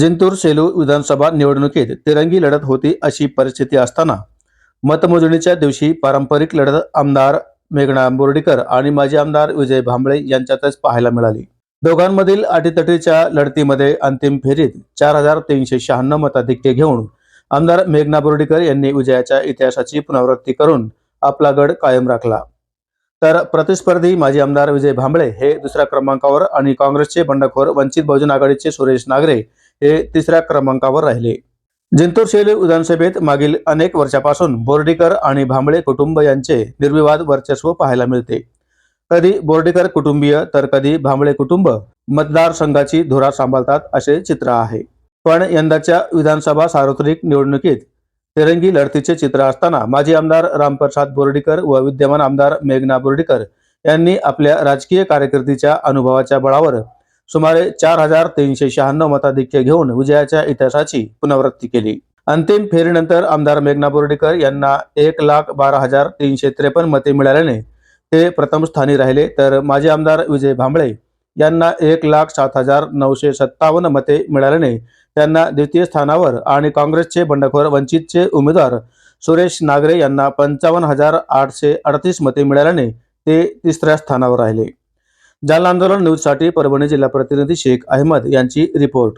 जिंतूर सेलू विधानसभा निवडणुकीत तिरंगी लढत होती अशी परिस्थिती असताना मतमोजणीच्या दिवशी पारंपरिक लढत आमदार मेघना बोर्डीकर आणि माजी आमदार विजय भांबळे यांच्यातच पाहायला मिळाली. दोघांमधील अटीतटीच्या लढतीमध्ये अंतिम फेरीत चार हजार तीनशे शहाण्णव मताधिक्य घेऊन आमदार मेघना बोर्डीकर यांनी विजयाच्या इतिहासाची पुनरावृत्ती करून आपला गड कायम राखला. तर प्रतिस्पर्धी माजी आमदार विजय भांबळे हे दुसऱ्या क्रमांकावर आणि काँग्रेसचे बंडखोर वंचित बहुजन आघाडीचे सुरेश नागरे हे तिसऱ्या क्रमांकावर राहिले. जिंतूर शैली विधानसभेत मागील अनेक वर्षापासून बोर्डीकर आणि भांबळे कुटुंब यांचे निर्विवाद वर्चस्व पाहायला मिळते. कधी बोर्डीकर कुटुंबीय तर कधी भांबळे कुटुंब मतदारसंघाची धुरा सांभाळतात असे चित्र आहे. पण यंदाच्या विधानसभा सार्वत्रिक निवडणुकीत तिरंगी लढतीचे चित्र असताना माजी आमदार रामप्रसाद बोर्डीकर व विद्यमान आमदार मेघना बोर्डीकर यांनी आपल्या राजकीय कारकिर्दीच्या अनुभवाच्या बळावर सुमारे चार हजार तीनशे शहाण्णव मताधिक्य घेऊन विजयाच्या इतिहासाची पुनरावृत्ती केली. अंतिम फेरीनंतर आमदार मेघना बोर्डीकर यांना एक लाख बारा हजार तीनशे त्रेपन्न मते मिळाल्याने ते प्रथम स्थानी राहिले. तर माजी आमदार विजय भांबळे यांना एक लाख सात हजार नऊशे सत्तावन्न मते मिळाल्याने त्यांना द्वितीय स्थानावर आणि काँग्रेसचे बंडखोर वंचितचे उमेदवार सुरेश नागरे यांना पंचावन्न हजार आठशे अडतीस मते मिळाल्याने ते तिसऱ्या स्थानावर राहिले. जालना आंदोलन न्यूजसाठी परभणी जिल्हा प्रतिनिधी शेख अहमद यांची रिपोर्ट.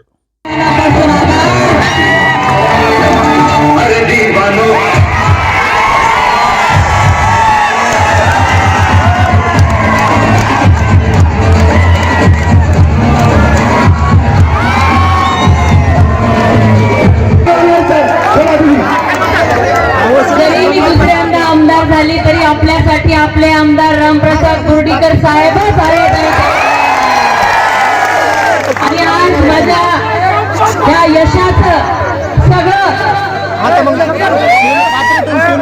आमदार झाली तरी आपल्यासाठी आपले आमदार रामप्रसाद बोर्डीकर साहेबच आहेत. आणि आज माझ्या या यशाच सगळं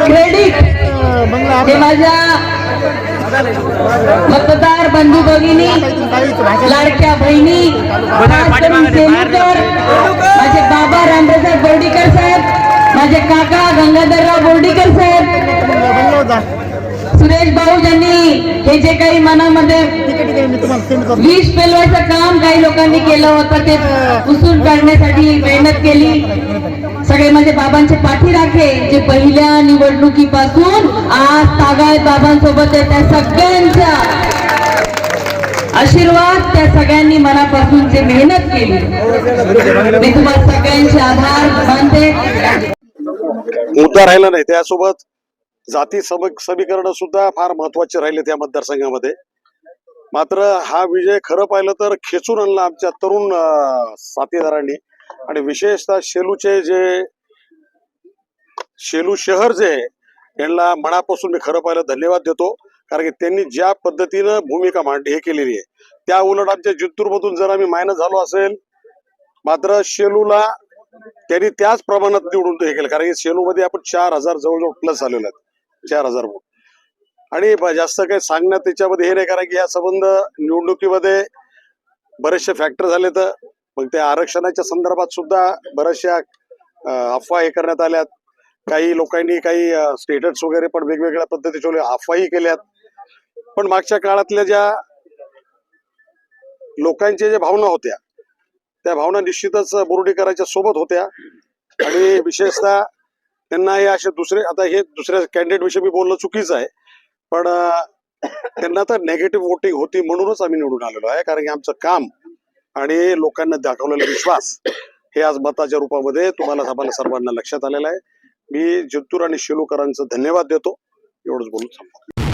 क्रेडिट हे माझ्या मतदार बंधू भगिनी लाडक्या बहिणी खास माझे बाबा रामप्रसाद बोर्डीकर साहेब माझे काका गंगाधरराव बोर्डीकर साहेब. सुरेश भाऊ यांनी हे जे काही मनामध्ये विष पेलवायचं काम काही लोकांनी केलं होतं ते पुसून काढण्यासाठी मेहनत केली. सगळे माझे बाबांचे पाठीराखे जे पहिल्या निवडणुकीपासून आज तागायत बाबांसोबत आहे त्या सगळ्यांचा आशीर्वाद त्या सगळ्यांनी मनापासून जे मेहनत केली. मी तुम्हाला सगळ्यांचे आभार मानते. मुद्दा राहिला नाही त्यासोबत. जाती सम समीकरण सुद्धा फार महत्त्वाचे राहिले त्या मतदारसंघामध्ये. मात्र हा विजय खरं पाहिलं तर खेचून आणला आमच्या तरुण साथीदारांनी. आणि विशेषतः शेलूचे जे शेलू शहर जे आहे, यांना मनापासून मी खरं पाहिलं धन्यवाद देतो. कारण की त्यांनी ज्या पद्धतीनं भूमिका मांड हे केलेली आहे. त्या उलट आमच्या जिंतूरमधून जर आम्ही मायनस झालो असेल मात्र शेलूला त्यांनी त्याच प्रमाणात निवडून हे केलं. कारण की सेलूमध्ये आपण चार हजार जवळजवळ प्लस झालेलो आहेत. चार हजार वोट. आणि जास्त काही सांगण्यात त्याच्यामध्ये हे नाही कारण की या संबंध निवडणुकीमध्ये बरेचसे फॅक्टर झाले तर. मग त्या आरक्षणाच्या संदर्भात सुद्धा बऱ्याचशा अफवा हे करण्यात आल्यात. काही लोकांनी काही स्टेटस वगैरे पण वेगवेगळ्या पद्धतीचे अफवाही केल्यात. पण मागच्या काळातल्या ज्या लोकांच्या ज्या भावना होत्या त्या भावना निश्चितच बोर्डीकरांच्या सोबत होत्या. आणि विशेषतः त्यांना हे असे दुसरे आता हे दुसऱ्या कॅन्डिडेट विषयी मी बोलणं चुकीचं आहे. पण त्यांना तर नेगेटिव्ह वोटिंग होती म्हणूनच आम्ही निवडून आलेलो आहे. कारण की आमचं काम आणि लोकांना दाखवलेला विश्वास हे आज मताच्या रूपामध्ये तुम्हाला आम्हाला सर्वांना लक्षात आलेलं आहे. मी जिंतूर आणि शेलूकरांचं धन्यवाद देतो. एवढंच बोलून संपतो